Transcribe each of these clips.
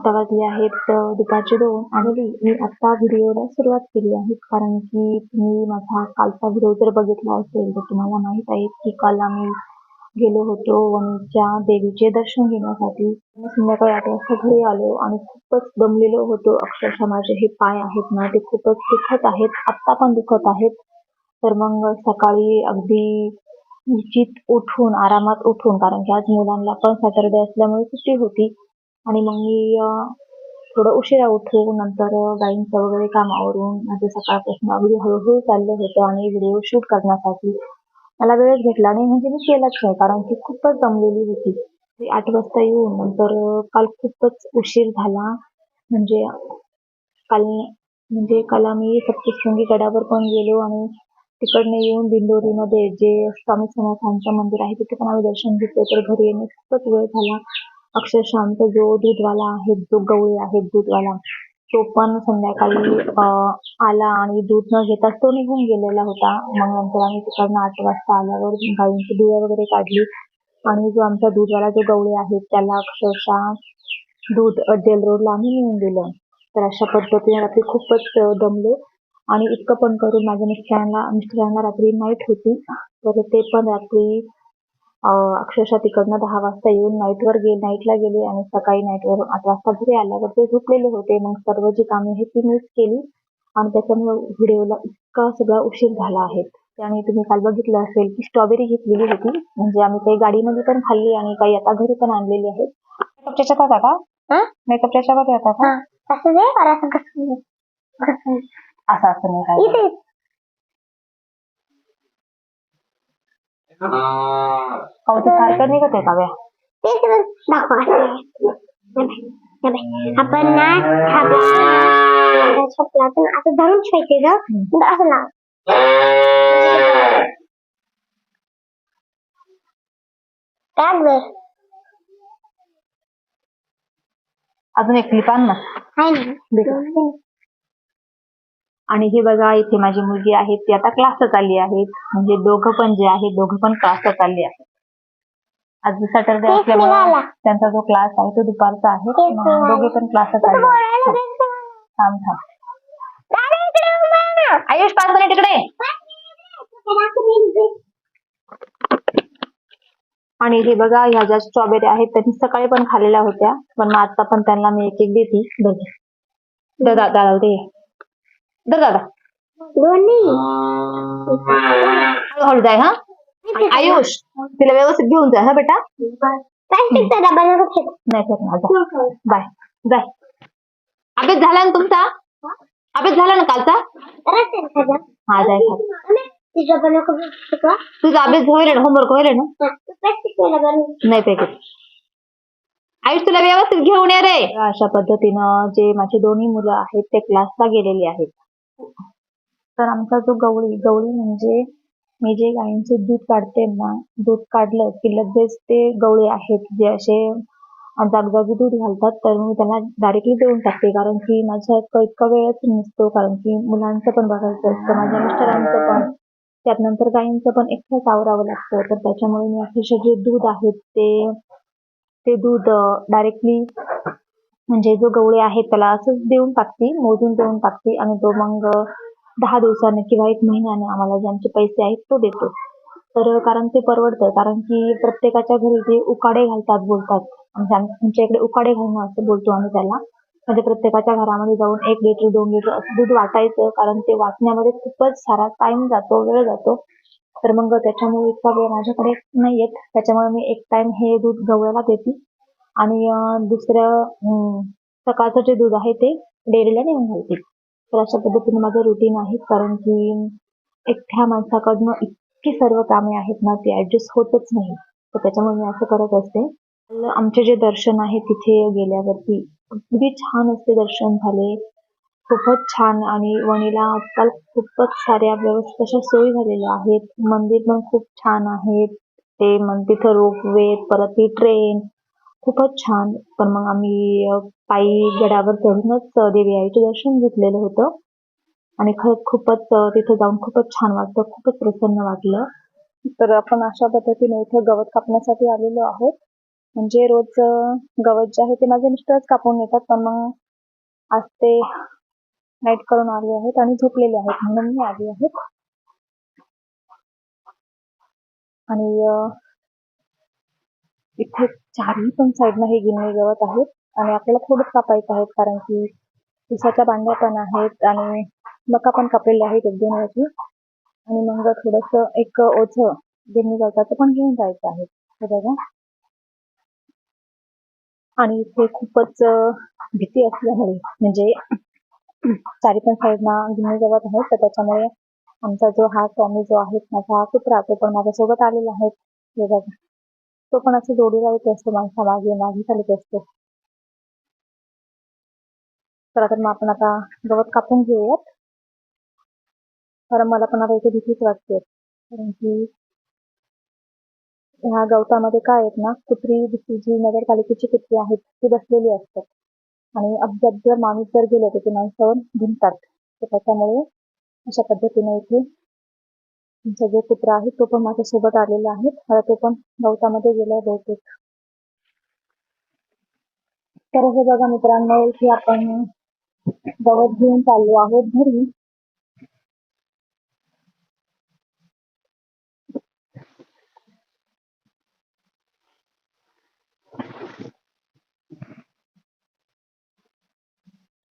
आता वाजले आहेत दुपारचे दोन आणि मी आता व्हिडिओला सुरुवात केली आहे कारण की तुम्ही माझा कालचा व्हिडिओ जर बघितला असेल तर तुम्हाला माहीत आहे की काल आम्ही गेलो होतो वणीच्या देवीचे दर्शन घेण्यासाठी. संध्याकाळी आठ वाजता घरी आलो आणि खूपच दमलेलो होतो. अक्षरशः माझे हे पाय आहेत ना ते खूपच दुखत आहेत. आत्ता पण दुखत आहेत. तर मग सकाळी अगदी उचित उठून आरामात उठून कारण की आज मुलांना पण सॅटरडे असल्यामुळे सुट्टी होती आणि मग मी थोडं उशिरा उठून नंतर गाईंचं वगैरे काम आवरून माझं सकाळपासून अगदी हळूहळू चाललं होतं आणि व्हिडिओ शूट करण्यासाठी मला वेळच भेटला नाही. म्हणजे मी केलाच नाही कारण की खूपच जमलेली होती. आठ वाजता येऊन नंतर काल खूपच उशीर झाला. म्हणजे काल म्हणजे काल आम्ही सप्तशृंगी गडावर पण गेलो आणि तिकडनं येऊन दिंडोरीमध्ये जे स्वामी समर्थांचं मंदिर आहे तिथे पण आम्ही दर्शन घेतले. तर घरी येणे खूपच वेळ झाला. अक्षरशः आमचा जो दूधवाला आहे जो गवळी आहे दूधवाला तो पण संध्याकाळी आला आणि दूध न घेताच तो निघून गेलेला होता. मग नंतर आम्ही तिकडनं आठ वाजता आल्यावर गाईंची दुया वगैरे काढली आणि जो आमचा दूधवाला जो गवळी आहे त्याला अक्षरशः दूध जेल रोडला आम्ही नेऊन दिलं. तर अशा पद्धतीने रात्री खूपच दमले दमलो आणि इतकं पण करून माझ्या मिस्टरांना मिस्टरांना रात्री नाईट होती. तर ते पण रात्री अक्षरशः तिकडनं दहा वाजता येऊन नाईटवर गे नाईटला गेले आणि सकाळी नाईटवर आठ वाजता घरी आल्यावर ते झोपलेले होते. मग सर्व जी कामे आहेत ती मीच केली आणि त्याच्यामुळे व्हिडिओला इतका सगळा उशीर झाला आहे. आणि तुम्ही काल बघितलं असेल की स्ट्रॉबेरी घेतलेली होती. म्हणजे आम्ही काही गाडीमध्ये पण खाल्ली आणि काही आता घरी पण आणलेली आहेत. मेकअपच्या याच्यात होता का? हा? मेकअपच्या याच्यामध्ये होता का? हा. असं कसं असं असं नाही काय इथे अहो ते सारखं निघत आहे का व्या तेच बघ, दाखव असं हे बघ, हे बघ. आण आहे हे बघा इथे माझी मुलगी आहे ती आता क्लासला चालली आहे म्हणजे दोघं पण जे आहेत दोघं पण क्लासला चालली आहेत आज सॅटरडे असल्यामुळे. त्यांचा जो क्लास आहे तो दुपारचा आहे. दोघे पण क्लासला तू चालले बोलायला आहेत. जायचं. थांब थांब दादा, आहे. आयुष पाच मिनिट इकडे आणि हे बघा ह्या ज्या स्ट्रॉबेरी आहेत त्यांनी सकाळी पण खाल्लेल्या होत्या पण मग आता पण त्यांना मी एक एक देते बघ दर दादा दे दर दादा. दोन्ही. हळूहळू जाय हा? आयुष तिला व्यवस्थित घेऊन जा हा बेटा. नाही फेकणार जा. बाय जाय. अभ्यास झाला ना तुमचा? अभ्यास झाला ना कालचा. हा जाय हा? तुझा अभ्यास होईल होमवर्क होईल ना हा. नाही फेकत आयुष तुला व्यवस्थित घेऊन ये रे. अशा पद्धतीनं जे माझे दोन्ही मुलं आहेत ते क्लासला गेलेले आहेत. तर आमचा जो गवळी गवळी म्हणजे मी जे गायींचे दूध काढते ना दूध काढलं की लगेच ते गवळे आहेत. जे असे जागजागी दूध घालतात तर मी त्यांना डायरेक्टली देऊन टाकते. कारण की माझा इतका वेळच नसतो कारण की मुलांचं पण बघायचं असतं माझ्या मिस्टरांचं पण. त्यात नंतर गायींचं पण एकटंच आवरावं लागतं. तर त्याच्यामुळे मी अक्षरशः जे दूध आहेत ते ते दूध डायरेक्टली म्हणजे जो गवळे आहे त्याला असंच देऊन टाकते मोजून देऊन टाकते आणि तो मग दहा दिवसाने किंवा एक महिन्याने आम्हाला ज्यांचे पैसे आहेत तो देतो. तर कारण ते परवडतं कारण की प्रत्येकाच्या घरी ते उकाडे घालतात बोलतात म्हणजे आमच्या इकडे उकाडे घालणं असं बोलतो आम्ही त्याला. म्हणजे प्रत्येकाच्या घरामध्ये जाऊन एक लिटर दोन लिटर असं दूध वाटायचं कारण ते वाटण्यामध्ये खूपच सारा टाइम जातो वेळ जातो. तर मग त्याच्यामुळे इतका वेळ माझ्याकडे नाही येत त्याच्यामुळे मी एक टाइम हे दूध गवळ्याला देते. आणि दुसरं सकाळचं जे दूध आहे ते डेअरीला नेऊन घालते. तर अशा पद्धतीने माझं रुटीन आहे कारण की एकट्या माणसाकडनं इतकी सर्व कामे आहेत ना ती ऍडजस्ट होतच नाही. तर त्याच्यामुळे मी असं करत असते. आमचे जे दर्शन आहे तिथे गेल्यावरती अगदी छान असते दर्शन झाले. खूपच छान आणि वणीला आजकाल खूपच साऱ्या व्यवस्थित अशा सोयी झालेल्या आहेत. मंदिर पण खूप छान आहेत. ते मग तिथं रोपवे परत ती ट्रेन खूपच छान. तर मग आम्ही पायी गडावर चढूनच देवी आईचे दर्शन घेतलेलं होतं. आणि खरंच खूपच तिथे तिथं जाऊन खूपच छान वाटतं खूपच प्रसन्न वाटलं. तर आपण अशा पद्धतीने इथे गवत कापण्यासाठी आलेलो आहोत. म्हणजे रोज गवत जे आहे ते माझे मिस्टरच कापून नेतात पण मग आज ते नाईट करून आले आहेत आणि झोपलेले आहेत म्हणून मी आली आहेत आणि इथे चारही पण साईडला हे गिरणी गवत आहेत आणि आपल्याला थोडंच कापायचं आहेत कारण की उसाच्या बांध्या पण आहेत आणि मका पण कापलेले आहेत एक दोन वर्षी आणि मग थोडस एक ओझ गिरणी गवताचं पण घेऊन जायचं आहे. हे बघा. आणि इथे खूपच भीती असल्यामुळे म्हणजे चारी पण साईडना गिरणी गवत आहे तर त्याच्यामुळे आमचा जो हा स्वामी जो आहे माझा हा कुत्रा तो पण माझ्यासोबत आलेला आहे. हे बघा. तो पण असं जोडीला येत असतो माणसा मागे मागे चालत असतो तर आता मग आपण आता गवत कापून घेऊयात. कारण मला पण आता इथे भीतीच वाटते. कारण की ह्या गवतामध्ये काय आहेत ना कुत्री जी नगरपालिकेची कुत्री आहेत ती बसलेली असतात. आणि अपघात जर माणूस जर गेले तर ते माणसावर भिंतात तर त्याच्यामुळे अशा पद्धतीने इथे तुमचा जो कुत्रा आहे तो पण माझ्यासोबत आलेला आहे. मला तो पण गवतामध्ये गेलाय बहुतेक. तर हे बघा मित्रांनो की आपण गवत घेऊन चाललो आहोत घरी.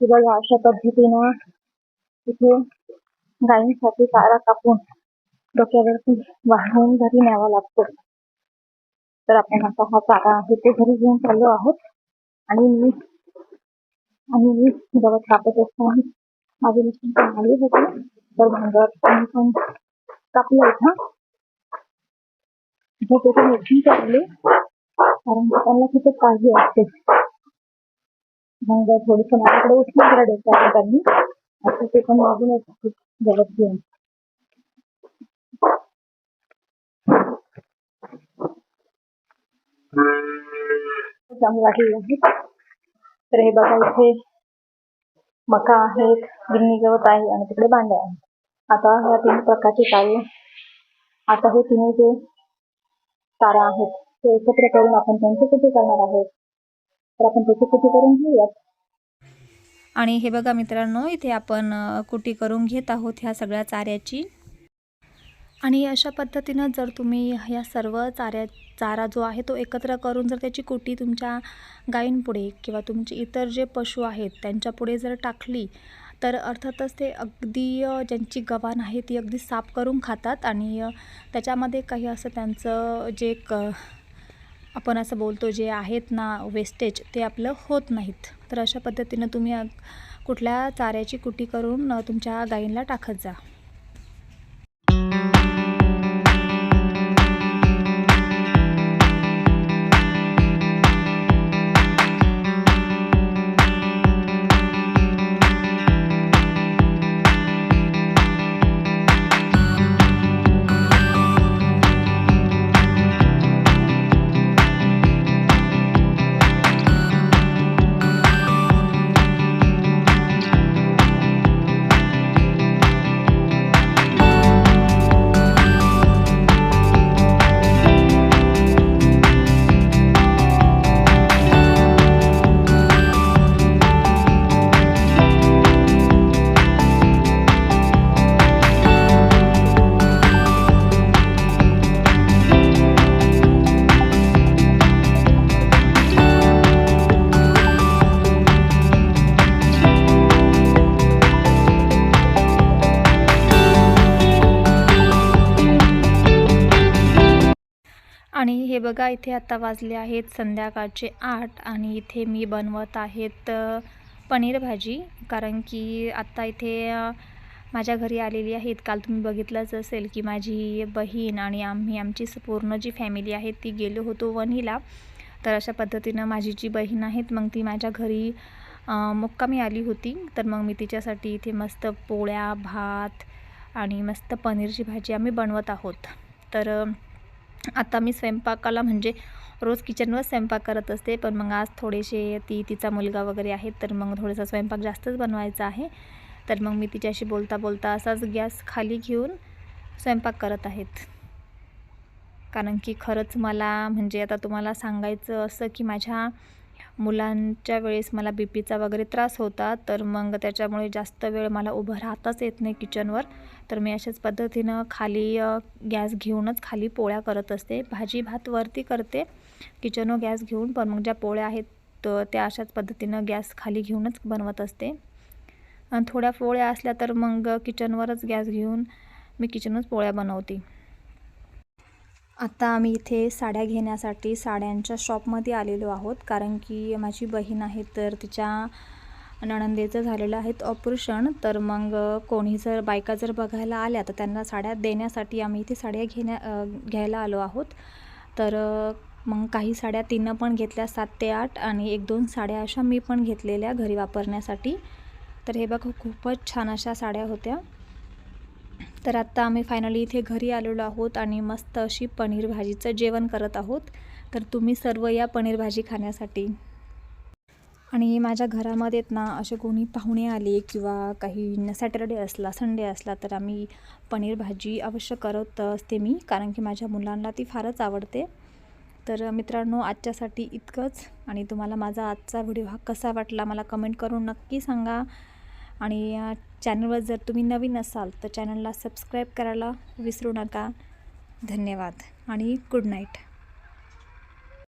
बघा अशा पद्धतीनं इथे गायींसाठी चारा कापून डोक्यावरती वाहून घरी न्यावा लागतो तर आपण आता हा चारा आहे ते घरी घेऊन चाललो आहोत. आणि मी आणि मी गवत कापत असताना माझे मिशन पण आले होते. तर भांगावर त्यांनी पण कापलं होतं. झोपेतून उठून ते कारण त्यांना खूपच काळजी असते. मग थोडस माझ्याकडे उठून रडायचं आहे त्यांनी असं ते पण मागून गवत घेऊन तर हे बघा इथे मका आहेत गिन्नी गवत आहे आणि तिकडे भांडे आहेत आता ह्या तीन प्रकारचे तारे आता हे तिन्ही जे चारा आहेत ते एकत्र करून आपण त्यांचे किती करणार आहोत? तर आपण त्याची कुठे करून घेऊयात? आणि हे बघा मित्रांनो इथे आपण कुटी करून घेत आहोत ह्या सगळ्या चाऱ्याची? आणि अशा पद्धतीनं जर तुम्ही ह्या सर्व चाऱ्या चारा जो आहे तो एकत्र करून जर त्याची कुटी तुमच्या गायींपुढे किंवा तुमचे इतर जे पशु आहेत त्यांच्यापुढे जर टाकली तर अर्थातच ते अगदी ज्यांची गवाण आहे ती अगदी साफ करून खातात आणि त्याच्यामध्ये काही असं त्यांचं जे क आपण असं बोलतो जे आहेत ना वेस्टेज ते आपलं होत नाहीत. तर अशा पद्धतीनं तुम्ही कुठल्या चाऱ्याची कुटी करून तुमच्या गायींना टाकत जा. बघा इथे आता वाजले आहेत संध्याकाळचे आठ आणि इथे मी बनवत आहेत पनीर भाजी. कारण की आत्ता इथे माझ्या घरी आलेली आहेत. काल तुम्ही बघितलंच असेल की माझी बहीण आणि आम्ही आमची पूर्ण जी फॅमिली आहे ती गेलो होतो वनीला तर अशा पद्धतीनं माझी जी बहीण आहेत मग ती माझ्या घरी मुक्कामी आली होती. तर मग मी तिच्यासाठी इथे मस्त पोळ्या भात आणि मस्त पनीरची भाजी आम्ही बनवत आहोत. तर आता मी स्वयंपाकाला म्हणजे रोज किचनवर स्वयंपाक करत असते पण मग आज थोडेसे ती तिचा मुलगा वगैरे आहेत तर मग थोडासा स्वयंपाक जास्तच बनवायचा आहे. तर मग मी तिच्याशी बोलता बोलता असाच गॅस खाली घेऊन स्वयंपाक करत आहेत. कारण की खरंच मला म्हणजे आता तुम्हाला सांगायचं असं की माझ्या मुलांच्या वेळेस मला बी पीचा वगैरे त्रास होता तर मग त्याच्यामुळे जास्त वेळ मला उभं राहताच येत नाही किचनवर तर मी अशाच पद्धतीनं खाली गॅस घेऊनच खाली पोळ्या करत असते. भाजी भात वरती करते किचनवर गॅस घेऊन पण मग ज्या पोळ्या आहेत तर त्या अशाच पद्धतीनं गॅस खाली घेऊनच बनवत असते. आणि थोड्या पोळ्या असल्या तर मग किचनवरच गॅस घेऊन मी किचनच पोळ्या बनवते. आता आम्ही इथे साड्या घेण्यासाठी साड्यांच्या शॉपमध्ये आलेलो आहोत. कारण की माझी बहीण आहे तर तिच्या नणंदेचं झालेलं आहे ऑपरेशन. तर मग कोणी जर बायका जर बघायला आल्या तर त्यांना साड्या देण्यासाठी आम्ही इथे साड्या घेण्या घ्यायला आलो आहोत. तर मग काही साड्या तिनं पण घेतल्या सात ते आठ आणि एक दोन साड्या अशा मी पण घेतलेल्या घरी वापरण्यासाठी. तर हे बघ खूपच छान अशा साड्या होत्या. तर आत्ता आम्ही फायनली इथे घरी आलेलो आहोत आणि मस्त अशी पनीर भाजीचं जेवण करत आहोत. तर तुम्ही सर्व या पनीर भाजी खाण्यासाठी. आणि माझ्या घरामध्ये ना असे कोणी पाहुणे आले किंवा काही सॅटरडे असला संडे असला तर आम्ही पनीर भाजी अवश्य करत असते मी कारण की माझ्या मुलांना ती फारच आवडते. तर मित्रांनो आजच्यासाठी इतकंच. आणि तुम्हाला माझा आजचा व्हिडिओ हा कसा वाटला मला कमेंट करून नक्की सांगा. आणि चॅनलवर जर तुम्ही नवीन असाल तर चॅनलला सबस्क्राईब करायला विसरू नका. धन्यवाद आणि गुड नाईट.